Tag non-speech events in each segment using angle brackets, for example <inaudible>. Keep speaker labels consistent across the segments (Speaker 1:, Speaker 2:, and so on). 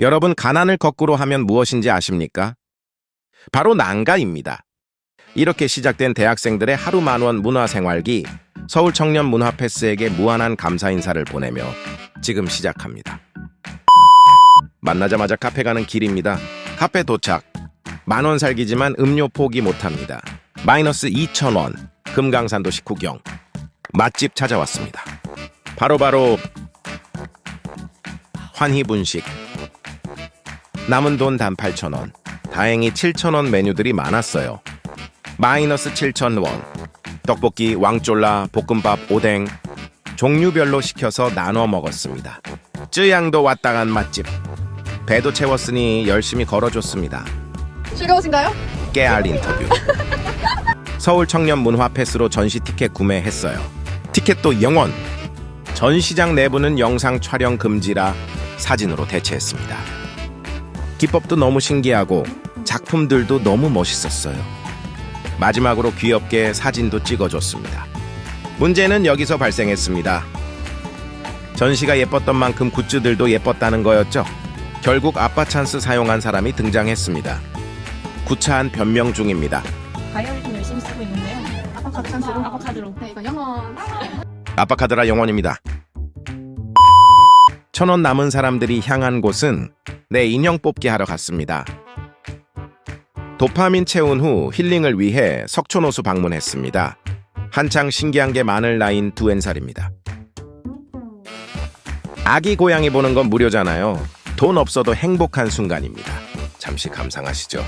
Speaker 1: 여러분 가난을 거꾸로 하면 무엇인지 아십니까? 바로 난가입니다. 이렇게 시작된 대학생들의 하루 만원 문화생활기 서울 청년 문화 패스에게 무한한 감사 인사를 보내며 지금 시작합니다. 만나자마자 카페 가는 길입니다. 카페 도착. 만원 살기지만 음료 포기 못합니다. 마이너스 2천원. 금강산도 식후경. 맛집 찾아왔습니다. 바로바로 환희분식. 남은 돈 단 8천원. 다행히 7천원 메뉴들이 많았어요. 마이너스 7천원. 떡볶이, 왕쫄라, 볶음밥, 오뎅. 종류별로 시켜서 나눠 먹었습니다. 쯔양도 왔다 간 맛집. 배도 채웠으니 열심히 걸어줬습니다.
Speaker 2: 즐거우신가요?
Speaker 1: 깨알 인터뷰. 서울 청년 문화 패스로 전시 티켓 구매했어요. 티켓도 영원. 전시장 내부는 영상 촬영 금지라 사진으로 대체했습니다. 기법도 너무 신기하고 작품들도 너무 멋있었어요. 마지막으로 귀엽게 사진도 찍어줬습니다. 문제는 여기서 발생했습니다. 전시가 예뻤던 만큼 굿즈들도 예뻤다는 거였죠. 결국 아빠 찬스 사용한 사람이 등장했습니다. 구차한 변명 중입니다.
Speaker 3: 바이올린 열심히 쓰고 있는데요. 아빠 카드 찬스로 아빠 카드로.
Speaker 2: 네, 이건 영원.
Speaker 1: 아빠 카드라 영원입니다. 천원 남은 사람들이 향한 곳은 내 인형 뽑기 하러 갔습니다. 도파민 채운 후 힐링을 위해 석촌호수 방문했습니다. 한창 신기한 게 많을 나인 두 엔살입니다. 아기 고양이 보는 건 무료잖아요. 돈 없어도 행복한 순간입니다. 잠시 감상하시죠.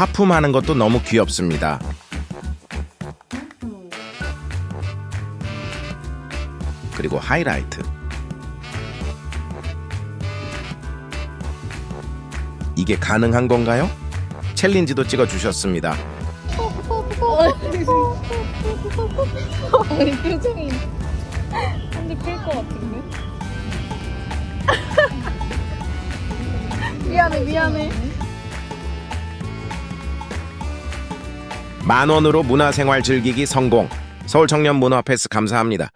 Speaker 1: 하품하는 것도 너무 귀엽습니다. 그리고 하이라이트. 이게 가능한 건가요? 챌린지도 찍어 주셨습니다.
Speaker 3: 아니 표정이 한대 클것 같은데. <laughs>
Speaker 2: 미안해, 미안해.
Speaker 1: 만 원으로 문화생활 즐기기 성공. 서울 청년 문화 패스 감사합니다.